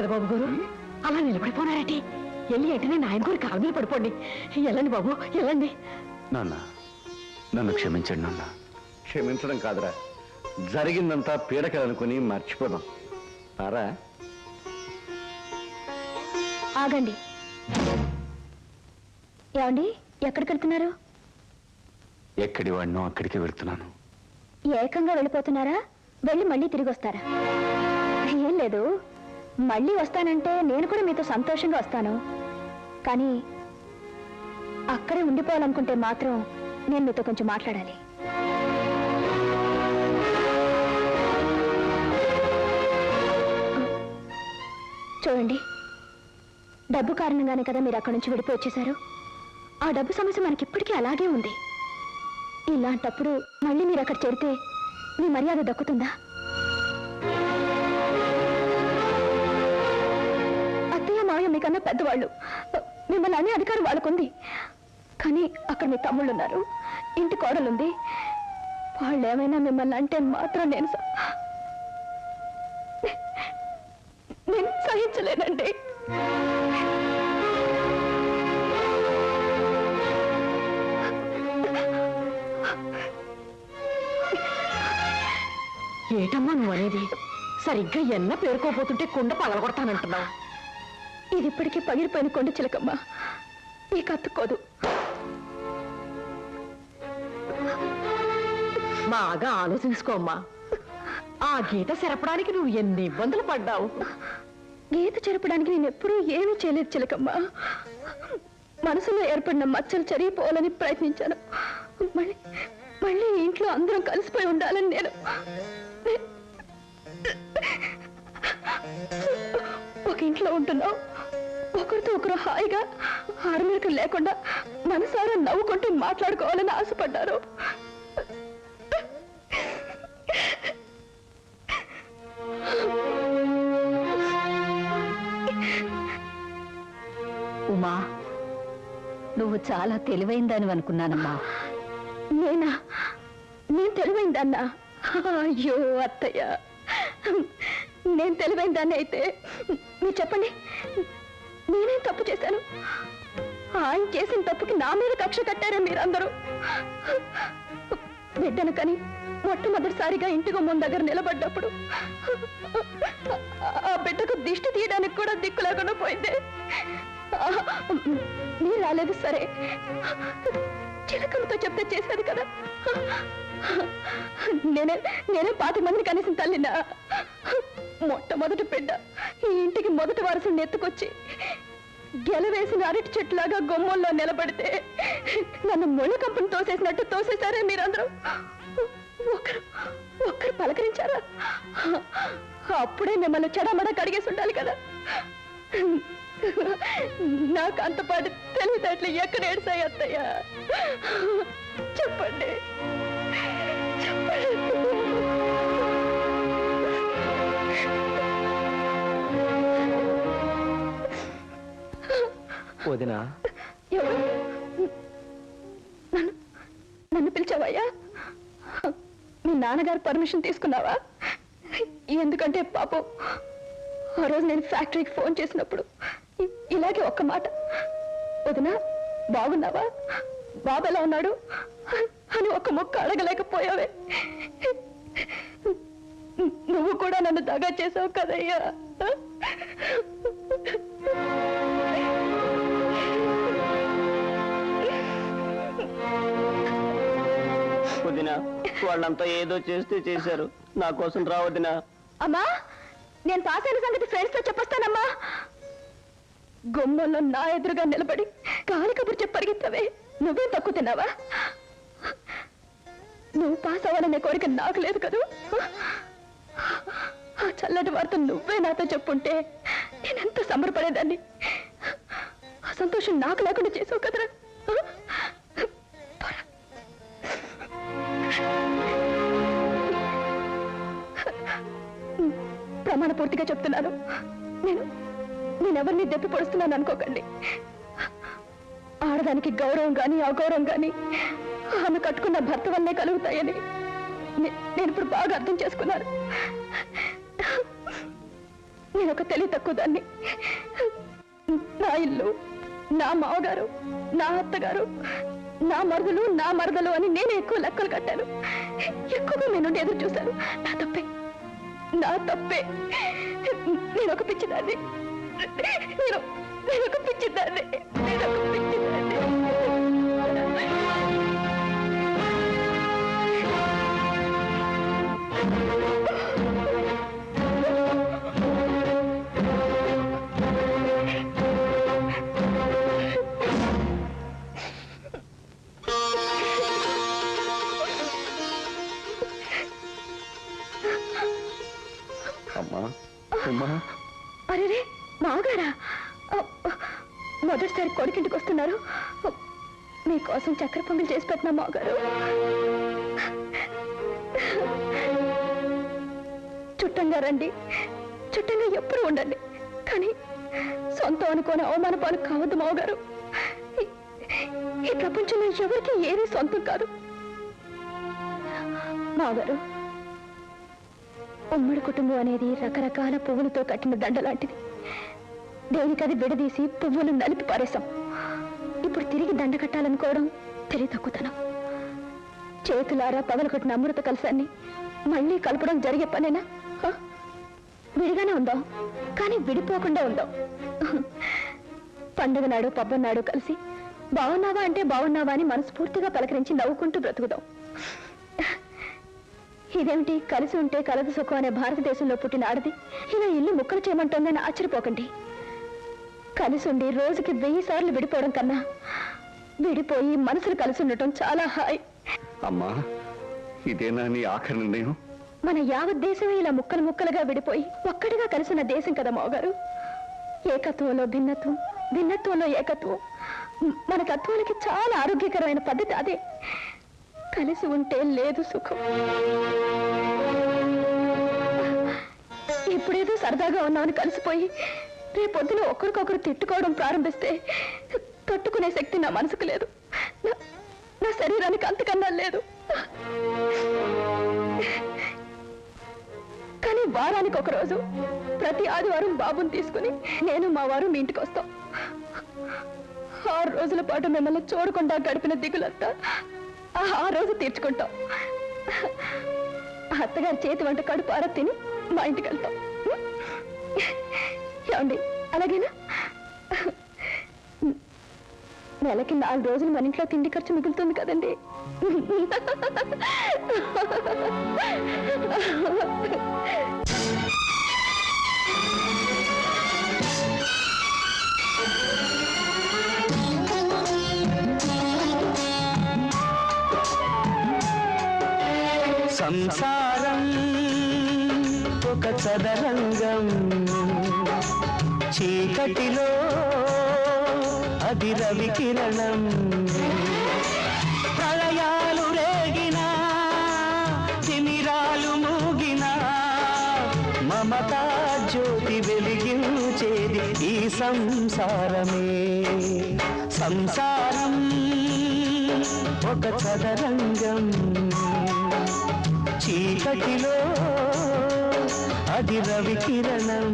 పెదబాబు గారు. అలా నిలబడిపోనారటి. వెళ్ళి వెంటనే నాయన గారు కావలి పడిపోండి. వెళ్ళండి బాబు వెళ్ళండి నాన్న నన్ను క్షమించండి నాన్న. క్షమించడం కాదురా. జరిగిందంతా పీడకలనుకుని మర్చిపోదాం. తారా ఆగండి. ఏమండి ఎక్కడికి వెళ్తున్నారు ఎక్కడి వాడినో అక్కడికి వెళ్తున్నాను. ఏకంగా వెళ్ళిపోతున్నారా? వెళ్ళి మళ్ళీ తిరిగి వస్తారా? ఏం లేదు. మళ్ళీ వస్తానంటే నేను కూడా మీతో సంతోషంగా వస్తాను. కానీ అక్కడే ఉండిపోవాలనుకుంటే మాత్రం నేను మీతో కొంచెం మాట్లాడాలి. చూడండి డబ్బు కారణంగానే కదా మీరు అక్కడి నుంచి విడిపోయి వచ్చేశారు. ఆ డబ్బు సమస్య మనకి ఇప్పటికీ అలాగే ఉంది. ఇలాంటప్పుడు మళ్ళీ మీరు అక్కడ చేరితే మీ మర్యాద దక్కుతుందా? మీకన్నా పెద్దవాళ్ళు. మిమ్మల్ని అనే అధికారం వాళ్ళకుంది. కానీ అక్కడ మీ తమ్ముళ్ళు ఉన్నారు ఇంటి కోడలుంది. వాళ్ళు ఏమైనా మిమ్మల్ని అంటే మాత్రం నేను నేను సహించలేనండి. ఏటమ్మా నువ్వు అనేది సరిగ్గా ఎన్న పేరుకోపోతుంటే కుండ పగలగొడతానంటున్నావు. ఇది ఇప్పటికీ పగిలిపోయిన కొండ చిలకమ్మ. ఈ కత్తుకోదు బాగా ఆలోచించుకోమ్మా ఆ గీత చెరపడానికి నువ్వు ఎన్ని ఇబ్బందులు పడ్డావు. గీత చెరపడానికి నేను ఎప్పుడూ ఏమీ చేయలేదు చిలకమ్మ. మనసులో ఏర్పడిన మచ్చలు చెరిగిపోవాలని ప్రయత్నించాను. మళ్ళీ మళ్ళీ ఇంట్లో అందరం కలిసిపోయి ఉండాలని నేను ఒక ఇంట్లో ఉంటున్నావు. ఒకరితో ఒకరు హాయిగా ఆరుమేరకు లేకుండా మనసారా నవ్వుకుంటూ మాట్లాడుకోవాలని ఆశపడ్డారు. ఉమా నువ్వు చాలా తెలివైందని అనుకున్నానమ్మా. నేనా? నేను తెలివైన దాన్నా అయ్యో అత్తయ్య. నేను తెలివైన దాన్ని అయితే మీరు చెప్పండి. ఆయన చేసిన తప్పుకి నా మీద కక్ష కట్టారే మీరందరూ? బిడ్డను కని మొట్టమొదటిసారిగా ఇంటి గుమ్మం దగ్గర నిలబడ్డప్పుడు ఆ బిడ్డకు దిష్టి తీయడానికి కూడా దిక్కు లేకుండా పోయింది. మీరు రాలేదు సరే. చిలకలతో చెప్తే చేశారు కదా. నేనే నేనే పాతి మందిని కనీసం తల్లినా. మొట్టమొదటి బిడ్డ ఈ ఇంటికి మొదటి వారసుని ఎత్తుకొచ్చి గెలవేసిన అరటి చెట్లాగా గొమ్మల్లో నిలబడితే నన్ను ముళ్ళ కంపని తోసేసినట్టు తోసేశారే మీరందరూ. ఒకరు ఒక్కరు పలకరించారా? అప్పుడే మిమ్మల్ని చెడమడ కడిగేసి ఉండాలి కదా. నాకు అంతపాటు తెలివితేటలు ఎక్కడ ఏడ్చాయి అత్తయ్య? చెప్పండి. వదినా. ఎవరు? నన్ను నన్ను పిలిచావయ్యా? మీ నాన్నగారు పర్మిషన్ తీసుకున్నావా? ఎందుకంటే పాపం ఆ రోజు నేను ఫ్యాక్టరీకి ఫోన్ చేసినప్పుడు ఇ- ఇలాగే ఒక్క మాట. వదినా బాగున్నావా? బాబు ఎలా ఉన్నాడు? అని ఒక్క ముక్క అడగలేకపోయావే. నువ్వు కూడా నన్ను దగా చేసావు కదయ్యా. వదినా. వాళ్ళంతా ఏదో చేస్తే చేశారు. నా కోసం రావదినా అమ్మా నేను పాస్ అయిన సంగతి ఫ్రెండ్స్తో చెప్పొస్తానమ్మా. గుమ్మంలో నా ఎదురుగా నిలబడి కాలి కబురు చెప్పరిగిస్తావే నువ్వేం తక్కువ తిన్నావా? నువ్వు పాస్ అవ్వాలనే కోరిక నాకు లేదు కదూ? ఆ చల్లటి వార్త నువ్వే నాతో చెప్పుంటే నేనెంత సంబరపడేదాన్ని? ఆ సంతోషం నాకు లేకుండా చేసావు కదరా? ప్రమాణ పూర్తిగా చెప్తున్నాను. నేను నేనెవరిని దెప్పి పొడుస్తున్నాను అనుకోకండి. ఆడదానికి గౌరవం కానీ అగౌరవం కానీ ఆమె కట్టుకున్న భర్త వల్లే కలుగుతాయని నేను ఇప్పుడు బాగా అర్థం చేసుకున్నాను. నేను ఒక తెలివి తక్కువ దాన్ని. నా ఇల్లు నా మావగారు నా అత్తగారు నా మరుదులు నా మరదలు అని నేను ఎక్కువ లెక్కలు కట్టాను. ఎక్కువగా నేను నుండి ఎదురు చూశాను. నా తప్పే. నా తప్పే. నేను ఒక పిచ్చిదాన్ని. నేను నేను ఒక పిచ్చిదాన్ని. నేను ఒక పిచ్చిదాన్ని. Thank you. అమ్మా అమ్మా. అరే మావగారా మొదటిసారి కొడుకింటికి వస్తున్నారు. మీకోసం చక్కెర పొంగల్ చేసి పెట్టిన మావగారు చుట్టంగా రండి. చుట్టంగా ఎప్పుడు ఉండండి. కానీ సొంతం అనుకోని అవమాన పాలు కావద్దు మావగారు ఈ- ఈ ప్రపంచంలో ఎవరికి ఏది సొంతం కాదు. మావగారు ఉమ్మడి కుటుంబం అనేది రకరకాల పువ్వులతో కట్టిన దండ లాంటిది దేనికది విడదీసి పువ్వులు నలిపి పారేశాం. ఇప్పుడు తిరిగి దండ కట్టాలనుకోవడం తెలివి తక్కువతనం. చేతులారా పగలగొట్టిన అమృత కలసాన్ని మళ్ళీ కలపడం జరిగే పనేనా? విడిగానే ఉందాం కానీ విడిపోకుండా ఉందాం. పండుగ నాడు పబ్బం నాడు కలిసి బాగున్నావా అంటే బాగున్నావా అని మనస్ఫూర్తిగా పలకరించి నవ్వుకుంటూ బ్రతుకుదాం. ఇదేమిటి? కలిసి ఉంటే కలదు సుఖం అనే భారతదేశంలో పుట్టిన ఆడది. ఇలా ఇల్లు ముక్కలు చేయమంటోందని ఆశ్చర్యపోకండి. కలిసి ఉండి రోజుకి వెయ్యి సార్లు విడిపోవడం కన్నా విడిపోయి మనసులు కలిసి ఉండటం చాలా హాయ్. అమ్మా ఇదేనా నీ ఆఖరి నిర్ణయం? మన యావత్ దేశమే ఇలా ముక్కలు ముక్కలుగా విడిపోయి ఒక్కడిగా కలిసిన దేశం కదా మావగారు. ఏకత్వంలో భిన్నత్వం భిన్నత్వంలో ఏకత్వం. మన తత్వాలకి చాలా ఆరోగ్యకరమైన పద్ధతి అదే. కలిసి ఉంటే లేదు సుఖం. ఇప్పుడేదో సరదాగా ఉన్నామని కలిసిపోయి రేపొద్దున ఒకరికొకరు తిట్టుకోవడం ప్రారంభిస్తే తట్టుకునే శక్తి నా మనసుకు లేదు. నా- శరీరానికి అంతకన్నా లేదు. కానీ వారానికి ఒక రోజు ప్రతి ఆదివారం బాబుని తీసుకుని నేను మా వారు మీ ఇంటికి వస్తాం. ఆరు రోజుల పాటు మిమ్మల్ని చూడకుండా గడిపిన దిగులంతా ఆ రోజు తీర్చుకుంటాం. అత్తగారి చేతి వంట కడుపారా తిని మా ఇంటికి వెళ్తాం. ఏమండి? అలాగేనా? నెలకి నాలుగు రోజులు మన ఇంట్లో తిండి ఖర్చు మిగులుతుంది కదండి. సంసారం ఒక చదరంగం. చీకటిలో అది రవి కిరణం ప్రళయాలు రేగినా తిమిరాలు మూగినా మమతా జ్యోతి వెలిగించేది ఈ సంసారమే. సంసారం ఒక చదరంగం. చీకటిలో అది రవి కిరణం